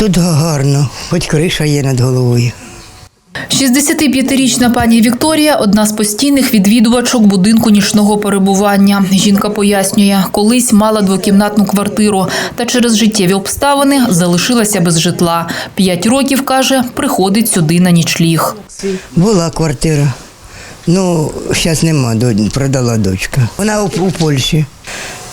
Тут гарно, хоч криша є над головою. 65-річна пані Вікторія одна з постійних відвідувачок будинку нічного перебування. Жінка пояснює, колись мала двокімнатну квартиру та через життєві обставини залишилася без житла. П'ять років каже, приходить сюди на нічліг. Була квартира. Ну, зараз нема, продала дочка. Вона у, Польщі.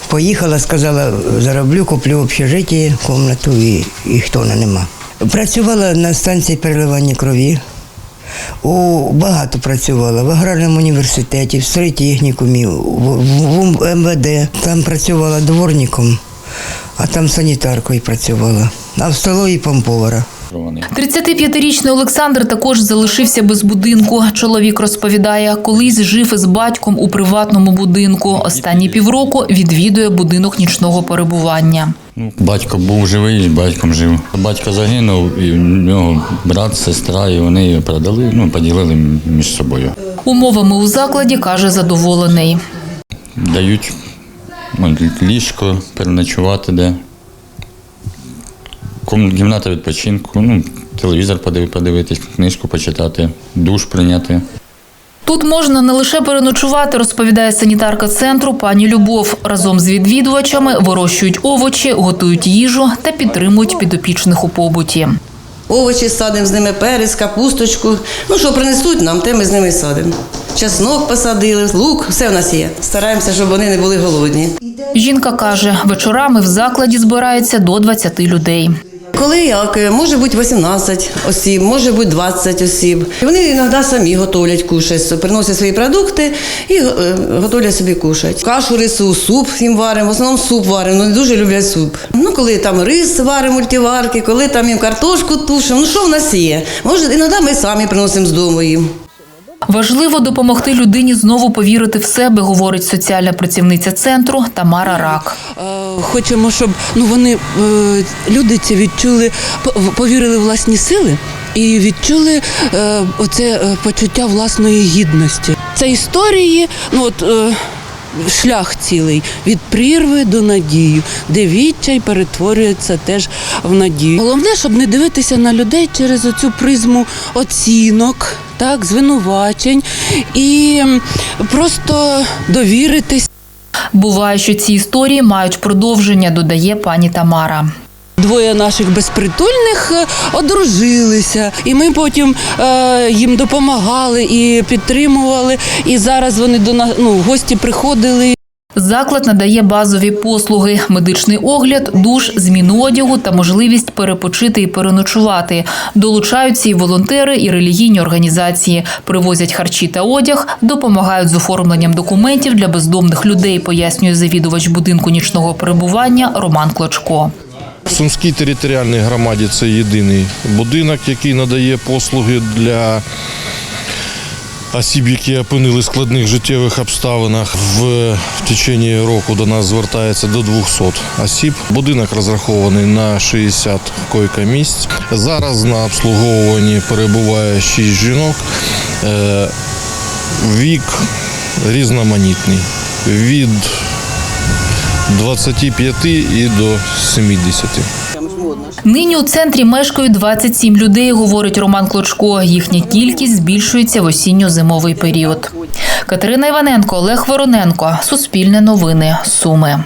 Поїхала, сказала, зароблю, куплю общежиття, кімнату і, і хто вона нема. Працювала на станції переливання крові. У, багато працювала в аграрному університеті, в в, в МВД. Там працювала дворником, а там санітаркою працювала, а в столові помповара. 35-річний Олександр також залишився без будинку. Чоловік розповідає, колись жив із батьком у приватному будинку. Останні півроку відвідує будинок нічного перебування. Ну, батько був живий, з батьком жив. Батько загинув, і в нього брат, сестра, і вони її продали, ну, поділили між собою. Умовами у закладі каже задоволений. Дають ну, ліжко, переночувати де. Кімната відпочинку, ну, телевізор подив- подивитись, книжку почитати, душ прийняти. Тут можна не лише переночувати, розповідає санітарка центру пані Любов. Разом з відвідувачами вирощують овочі, готують їжу та підтримують підопічних у побуті. Овочі садимо з ними, перець, капусточку. Ну, що принесуть нам, те ми з ними садимо. Чеснок посадили, лук, все в нас є. Стараємося, щоб вони не були голодні. Жінка каже, вечорами в закладі збирається до 20 людей. Коли як, е, може бути 18 осіб, може бути 20 осіб. Вони іноді самі готовлять кушать, приносять свої продукти і е, готовлять собі кушать. Кашу, рису, суп їм варимо, в основному суп варимо, вони дуже люблять суп. Ну, коли там рис варимо мультиварки, коли там їм картошку тушимо, ну що в нас є? Може, іноді ми самі приносимо з дому їм. Важливо допомогти людині знову повірити в себе, говорить соціальна працівниця центру Тамара Рак. Е, Хочемо, щоб ну вони е, люди ці відчули, повірили в власні сили і відчули е, оце почуття власної гідності. Це історії, ну от. Шлях цілий від прірви до надії, де відчай перетворюється теж в надію. Головне, щоб не дивитися на людей через оцю призму оцінок, так, звинувачень і просто довіритись. Буває, що ці історії мають продовження, додає пані Тамара. Двоє наших безпритульних е, одружилися, і ми потім е, їм допомагали і підтримували. І зараз вони до нас ну, гості приходили. Заклад надає базові послуги: медичний огляд, душ, зміну одягу та можливість перепочити і переночувати. Долучаються і волонтери, і релігійні організації, привозять харчі та одяг, допомагають з оформленням документів для бездомних людей, пояснює завідувач будинку нічного перебування Роман Клочко. В Сумській територіальній громаді це єдиний будинок, який надає послуги для осіб, які опинили в складних життєвих обставинах. В, в течение року до нас звертається до 200 осіб. Будинок розрахований на 60 койка-місць. Зараз на обслуговуванні перебуває 6 жінок. Е, Вік різноманітний. Від 25 і до 70. Нині у центрі мешкають 27 людей, говорить Роман Клочко. Їхня кількість збільшується в осінньо-зимовий період. Катерина Іваненко, Олег Вороненко. Суспільне новини. Суми.